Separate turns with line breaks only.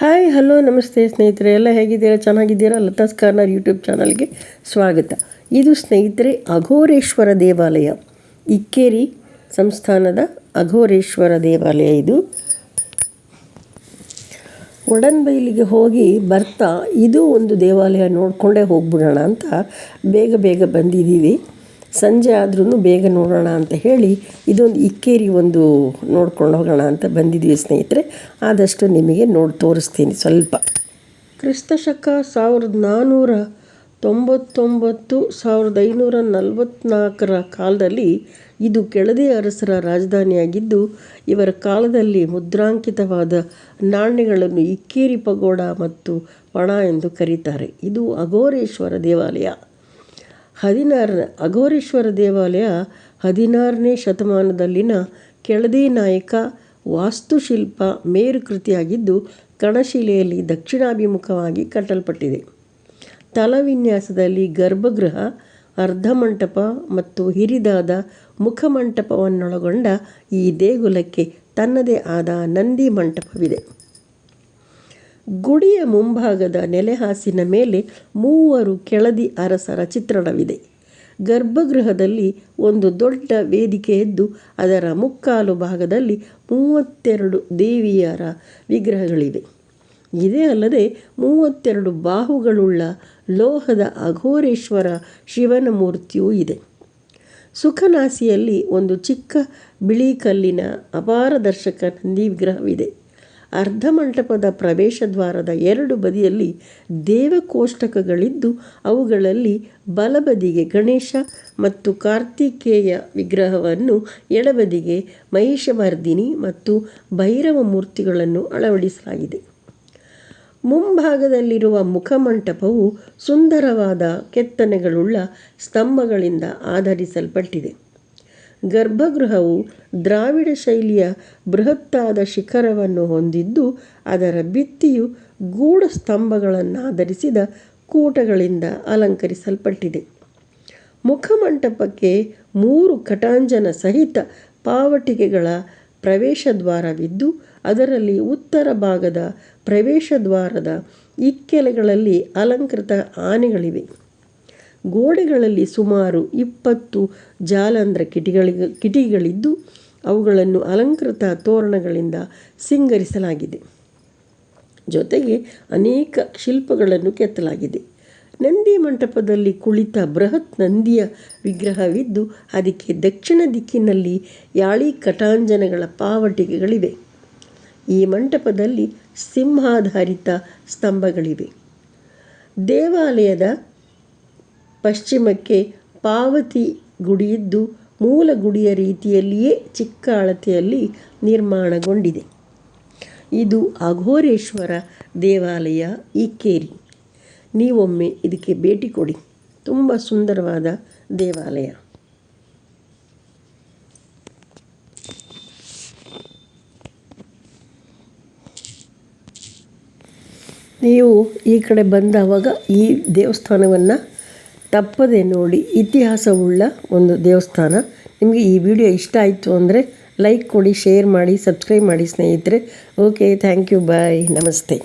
Hello ನಮಸ್ತೆ ಸ್ನೇಹಿತರೆ. ಎಲ್ಲ ಹೇಗಿದ್ದೀರಾ? ಚೆನ್ನಾಗಿದ್ದೀರಾ? ಲತಾಸ್ ಕಾರ್ನರ್ ಯೂಟ್ಯೂಬ್ ಚಾನಲ್ಗೆ ಸ್ವಾಗತ. ಇದು ಸ್ನೇಹಿತರೆ, ಅಘೋರೇಶ್ವರ ದೇವಾಲಯ. ಇಕ್ಕೇರಿ ಸಂಸ್ಥಾನದ ಅಘೋರೇಶ್ವರ ದೇವಾಲಯ ಇದು. ಒಡನ್ಬೈಲಿಗೆ ಹೋಗಿ ಬರ್ತಾ ಇದು ಒಂದು ದೇವಾಲಯ ನೋಡಿಕೊಂಡೇ ಹೋಗ್ಬಿಡೋಣ ಅಂತ ಬೇಗ ಬೇಗ ಬಂದಿದ್ದೀವಿ. ಸಂಜೆ ಆದ್ರೂ ಬೇಗ ನೋಡೋಣ ಅಂತ ಹೇಳಿ ಇದೊಂದು ಇಕ್ಕೇರಿ ಒಂದು ನೋಡ್ಕೊಂಡು ಹೋಗೋಣ ಅಂತ ಬಂದಿದ್ವಿ ಸ್ನೇಹಿತರೆ. ಆದಷ್ಟು ನಿಮಗೆ ನೋಡಿ ತೋರಿಸ್ತೀನಿ ಸ್ವಲ್ಪ. ಕ್ರಿಸ್ತಶಕ ಸಾವಿರದ ನಾನ್ನೂರ ತೊಂಬತ್ತೊಂಬತ್ತು, ಸಾವಿರದ ಐನೂರ ನಲವತ್ತ್ನಾಲ್ಕರ ಕಾಲದಲ್ಲಿ ಇದು ಕೆಳದಿ ಅರಸರ ರಾಜಧಾನಿಯಾಗಿದ್ದು, ಇವರ ಕಾಲದಲ್ಲಿ ಮುದ್ರಾಂಕಿತವಾದ ನಾಣ್ಯಗಳನ್ನು ಇಕ್ಕೇರಿ ಪಗೋಡ ಮತ್ತು ಪಣ ಎಂದು ಕರೀತಾರೆ. ಇದು ಅಘೋರೇಶ್ವರ ದೇವಾಲಯ. ಹದಿನಾರನೇ ಅಘೋರೇಶ್ವರ ದೇವಾಲಯ ಹದಿನಾರನೇ ಶತಮಾನದಲ್ಲಿನ ಕೆಳದಿ ನಾಯಕ, ವಾಸ್ತುಶಿಲ್ಪ ಮೇರುಕೃತಿಯಾಗಿದ್ದು ಕಣಶಿಲೆಯಲ್ಲಿ ದಕ್ಷಿಣಾಭಿಮುಖವಾಗಿ ಕಟ್ಟಲ್ಪಟ್ಟಿದೆ. ತಲವಿನ್ಯಾಸದಲ್ಲಿ ಗರ್ಭಗೃಹ, ಅರ್ಧಮಂಟಪ ಮತ್ತು ಹಿರಿದಾದ ಮುಖಮಂಟಪವನ್ನೊಳಗೊಂಡ ಈ ದೇಗುಲಕ್ಕೆ ತನ್ನದೇ ಆದ ನಂದಿ ಮಂಟಪವಿದೆ. ಗುಡಿಯ ಮುಂಭಾಗದ ನೆಲೆಹಾಸಿನ ಮೇಲೆ ಮೂವರು ಕೆಳದಿ ಅರಸರ ಚಿತ್ರಣವಿದೆ. ಗರ್ಭಗೃಹದಲ್ಲಿ ಒಂದು ದೊಡ್ಡ ವೇದಿಕೆ ಎದ್ದು ಅದರ ಮುಕ್ಕಾಲು ಭಾಗದಲ್ಲಿ ಮೂವತ್ತೆರಡು ದೇವಿಯರ ವಿಗ್ರಹಗಳಿವೆ. ಇದೇ ಅಲ್ಲದೆ ಮೂವತ್ತೆರಡು ಬಾಹುಗಳುಳ್ಳ ಲೋಹದ ಅಘೋರೇಶ್ವರ ಶಿವನ ಮೂರ್ತಿಯೂ ಇದೆ. ಸುಖನಾಸಿಯಲ್ಲಿ ಒಂದು ಚಿಕ್ಕ ಬಿಳಿ ಕಲ್ಲಿನ ಅಪಾರದರ್ಶಕ ನಂದಿ ವಿಗ್ರಹವಿದೆ. ಅರ್ಧಮಂಟಪದ ಪ್ರವೇಶದ್ವಾರದ ಎರಡು ಬದಿಯಲ್ಲಿ ದೇವಕೋಷ್ಟಕಗಳಿದ್ದು, ಅವುಗಳಲ್ಲಿ ಬಲಬದಿಗೆ ಗಣೇಶ ಮತ್ತು ಕಾರ್ತಿಕೇಯ ವಿಗ್ರಹವನ್ನು, ಎಡಬದಿಗೆ ಮಹಿಷಮರ್ದಿನಿ ಮತ್ತು ಭೈರವ ಮೂರ್ತಿಗಳನ್ನು ಅಳವಡಿಸಲಾಗಿದೆ. ಮುಂಭಾಗದಲ್ಲಿರುವ ಮುಖಮಂಟಪವು ಸುಂದರವಾದ ಕೆತ್ತನೆಗಳುಳ್ಳ ಸ್ತಂಭಗಳಿಂದ ಆಧರಿಸಲ್ಪಟ್ಟಿದೆ. ಗರ್ಭಗೃಹವು ದ್ರಾವಿಡ ಶೈಲಿಯ ಬೃಹತ್ತಾದ ಶಿಖರವನ್ನು ಹೊಂದಿದ್ದು, ಅದರ ಭಿತ್ತಿಯು ಗೂಢ ಸ್ತಂಭಗಳನ್ನಾಧರಿಸಿದ ಕೂಟಗಳಿಂದ ಅಲಂಕರಿಸಲ್ಪಟ್ಟಿದೆ. ಮುಖಮಂಟಪಕ್ಕೆ ಮೂರು ಕಟಾಂಜನ ಸಹಿತ ಪಾವಟಿಕೆಗಳ ಪ್ರವೇಶದ್ವಾರವಿದ್ದು, ಅದರಲ್ಲಿ ಉತ್ತರ ಭಾಗದ ಪ್ರವೇಶದ್ವಾರದ ಇಕ್ಕೆಲೆಗಳಲ್ಲಿ ಅಲಂಕೃತ ಆನೆಗಳಿವೆ. ಗೋಡೆಗಳಲ್ಲಿ ಸುಮಾರು ಇಪ್ಪತ್ತು ಜಾಲಂದ್ರ ಕಿಟಿಗಳಿಗೆ, ಕಿಟಿಗಳಿದ್ದು ಅವುಗಳನ್ನು ಅಲಂಕೃತ ತೋರಣಗಳಿಂದ ಸಿಂಗರಿಸಲಾಗಿದೆ. ಜೊತೆಗೆ ಅನೇಕ ಶಿಲ್ಪಗಳನ್ನು ಕೆತ್ತಲಾಗಿದೆ. ನಂದಿ ಮಂಟಪದಲ್ಲಿ ಕುಳಿತ ಬೃಹತ್ ನಂದಿಯ ವಿಗ್ರಹವಿದ್ದು, ಅದಕ್ಕೆ ದಕ್ಷಿಣ ದಿಕ್ಕಿನಲ್ಲಿ ಯಾಳಿ ಕಟಾಂಜನಗಳ ಪಾವಟಿಕೆಗಳಿವೆ. ಈ ಮಂಟಪದಲ್ಲಿ ಸಿಂಹಾಧಾರಿತ ಸ್ತಂಭಗಳಿವೆ. ದೇವಾಲಯದ ಪಶ್ಚಿಮಕ್ಕೆ ಪಾವತಿ ಗುಡಿಯಿದ್ದು ಮೂಲ ಗುಡಿಯ ರೀತಿಯಲ್ಲಿಯೇ ಚಿಕ್ಕ ಅಳತೆಯಲ್ಲಿ ನಿರ್ಮಾಣಗೊಂಡಿದೆ. ಇದು ಅಘೋರೇಶ್ವರ ದೇವಾಲಯ ಇಕ್ಕೇರಿ ನೀವೊಮ್ಮೆ ಇದಕ್ಕೆ ಭೇಟಿ ಕೊಡಿ. ತುಂಬ ಸುಂದರವಾದ ದೇವಾಲಯ. ನೀವು ಈ ಕಡೆ ಬಂದವಾಗ ಈ ದೇವಸ್ಥಾನವನ್ನು ತಪ್ಪದೆ ನೋಡಿ ಇತಿಹಾಸವುಳ್ಳ ಒಂದು ದೇವಸ್ಥಾನ. ನಿಮಗೆ ಈ ವಿಡಿಯೋ ಇಷ್ಟ ಆಯಿತು ಅಂದರೆ ಲೈಕ್ ಕೊಡಿ ಶೇರ್ ಮಾಡಿ ಸಬ್ಸ್ಕ್ರೈಬ್ ಮಾಡಿ ಸ್ನೇಹಿತರೆ. ಓಕೆ ಥ್ಯಾಂಕ್ ಯು ಬಾಯ್ ನಮಸ್ತೆ.